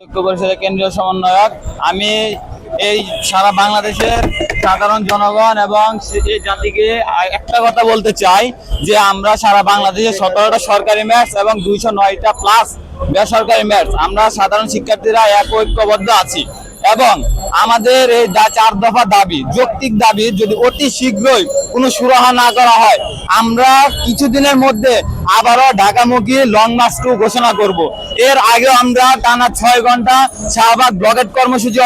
ঐক্য পরিষদের কেন্দ্রীয় সমন্বয়ক। আমি এই সারা বাংলাদেশের সাধারণ জনগণ এবং এই জাতিকে একটা কথা বলতে চাই যে আমরা সারা বাংলাদেশে সতেরোটা সরকারি ম্যাচ এবং দুইশো নয়টা প্লাস বেসরকারি ম্যাচ আমরা সাধারণ শিক্ষার্থীরা এক ঐক্যবদ্ধ আছি এবং আমাদের এই চার দফা দাবি, যৌক্তিক দাবি, যদি অতি শীঘ্রই কোনো সুরাহা না করা হয়, আমরা কিছুদিনের মধ্যে আবারও ঢাকামুখী লং মার্চ ঘোষণা করব। এর আগে আমরা টানা ছয় ঘণ্টা শাহবাগ ব্লকেট কর্মসূচি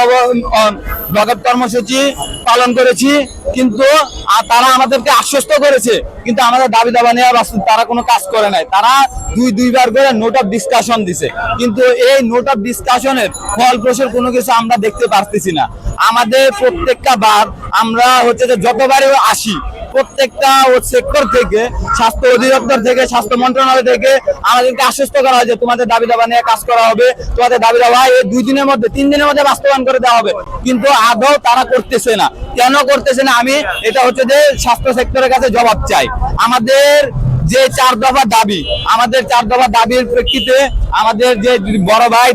ব্লকেট কর্মসূচি পালন করেছি, কিন্তু তারা আমাদেরকে আশ্বস্ত করেছে, কিন্তু আমাদের দাবি দাবা নেওয়া বাস্তব তারা কোনো কাজ করে নাই। তারা দুই, দুইবার করে নোট অফ ডিসকাশন দিছে। কিন্তু এই নোট অফ ডিসকাশনের ফলপ্রসূ কোনো কিছু আমরা দেখতে পারতেছি না। আমাদের প্রত্যেকটা বার আমরা হচ্ছে যে যতবারই আসি, প্রত্যেকটা সেক্টর থেকে, স্বাস্থ্য অধিদপ্তর থেকে, স্বাস্থ্য মন্ত্রণালয় থেকে আমাদেরকে আশ্বস্ত করা হয় যে তোমাদের দাবি দাবা নিয়ে কাজ করা হবে। তোমাদের দাবি দাবা এই দুই দিনের মধ্যে, তিন দিনের মধ্যে বাস্তবায়ন করে দেওয়া হবে। কিন্তু আদৌ তারা করতেছে না। কেন করতেছে না? আমি এটা হচ্ছে যে স্বাস্থ্য সেক্টরের কাছে জবাব চাই। আমাদের যে চার দফা দাবি, আমাদের চার দফা দাবির প্রেক্ষিতে আমাদের যে বড় ভাই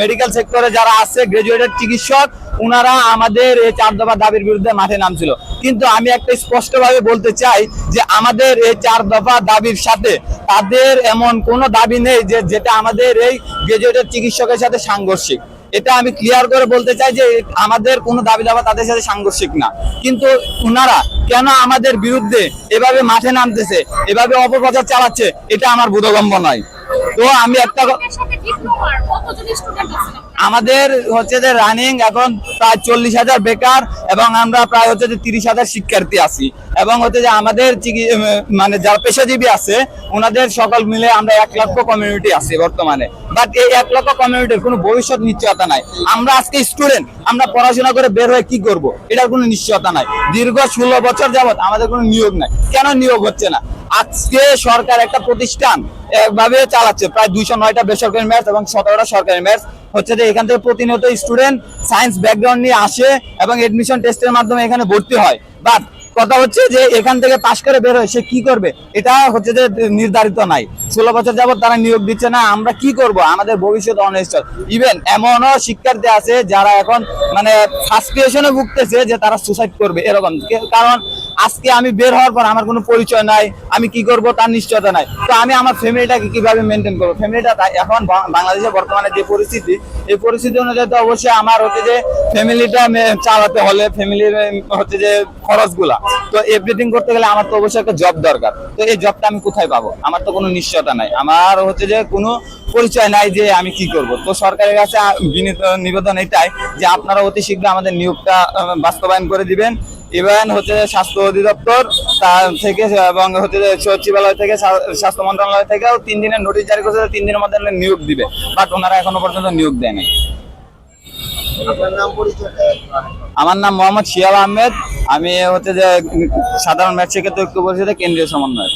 মেডিকেল সেক্টরে যারা আছে গ্রাজুয়েটেড চিকিৎসক ওনারা আমাদের এই চার দফা দাবির বিরুদ্ধে মাঠে নামছিল। কিন্তু আমি একটা স্পষ্টভাবে বলতে চাই যে আমাদের এই চার দফা দাবির সাথে তাদের এমন কোনো দাবি নেই যে যেটা আমাদের এই গ্রাজুয়েটেড চিকিৎসকের সাথে সাংঘর্ষিক। এটা আমি ক্লিয়ার করে বলতে চাই যে আমাদের কোনো দাবি দাবা তাদের সাথে সাংঘর্ষিক না। কিন্তু ওনারা কেন আমাদের বিরুদ্ধে এভাবে মাঠে নামতেছে? এভাবে অপপ্রচার চালাচ্ছে? এটা আমার বোধগম্য নয়। তো আমি একটা? আমাদের হচ্ছে যে রানিং এখন প্রায় চল্লিশ হাজার বেকার এবং আমরা প্রায় হচ্ছে যে তিরিশ হাজার শিক্ষার্থী আছি। এবং হচ্ছে যে আমাদের মানে যারা পেশাজীবী আছে ওনাদের সকল মিলে আমরা এক লক্ষ কমিউনিটি আছি বর্তমানে। বাট এই এক লক্ষ কমিউনিটির কোনো ভবিষ্যৎ নিশ্চয়তা নাই। আমরা আজকে স্টুডেন্ট আমরা পড়াশোনা করে বের হয়ে কি করব? এটার কোনো নিশ্চয়তা নাই। দীর্ঘ ষোলো বছর যাবত আমাদের কোনো নিয়োগ নাই। কেন নিয়োগ হচ্ছে না? আজকে সরকার একটা প্রতিষ্ঠান একভাবে চালাচ্ছে। প্রায় দুইশো নয়টা বেসরকারি ম্যাচ এবং সতেরোটা সরকারি ম্যাচ। হচ্ছে যে এখান থেকে প্রতিনিয়ত স্টুডেন্ট সায়েন্স ব্যাকগ্রাউন্ড নিয়ে আসে এবং এডমিশন টেস্টের মাধ্যমে এখানে ভর্তি হয়। বাট কথা হচ্ছে যে এখান থেকে পাশ করে বের হয় সে কি করবে? এটা হচ্ছে যে নির্ধারিত নাই। ষোলো বছর যাবত তারা নিয়োগ দিচ্ছে না, আমরা কি করব? আমাদের ভবিষ্যৎ অনিশ্চয়। ইভেন এমনও শিক্ষার্থী আছে যারা এখন মানে সাসপিরেশনে ভুগতেছে যে তারা সুসাইড করবে এরকম। কারণ আজকে আমি বের হওয়ার পর আমার কোনো পরিচয় নাই, আমি কি করব তার নিশ্চয়তা নাই। তো আমি আমার ফ্যামিলিটাকে কীভাবে মেনটেন করব? ফ্যামিলিটা এখন বাংলাদেশে বর্তমানে যে পরিস্থিতি, এই পরিস্থিতি অনুযায়ী তো অবশ্যই আমার হচ্ছে যে ফ্যামিলিটা চালাতে হলে ফ্যামিলির হচ্ছে যে খরচগুলা। তো এভরিথিং করতে গেলে আমার তো অবশ্যই একটা জব দরকার। তো এই জবটা আমি কোথায় পাবো? আমার তো কোনো নিশ্চয়তা নাই। আমার হচ্ছে যে কোনো পরিচয় নাই যে আমি কি করব। তো সরকারের কাছে নিবেদন এটাই যে আপনারা অতি শীঘ্র আমাদের নিয়োগটা বাস্তবায়ন করে দিবেন। ইভেন হচ্ছে যে স্বাস্থ্য অধিদপ্তর তার থেকে এবং হচ্ছে যে সচিবালয় থেকে স্বাস্থ্য মন্ত্রণালয় থেকেও তিন দিনের নোটিশ জারি করেছে তিন দিনের মধ্যে নিয়োগ দিবে। বাট ওনারা এখনও পর্যন্ত নিয়োগ দেয়নি আমার নাম মোহাম্মদ শিয়াল আহমেদ। আমি হচ্ছে যে সাধারণ ম্যাচ সেক্ষেত্রে ঐক্য পরিষদের কেন্দ্রীয় সমন্বয়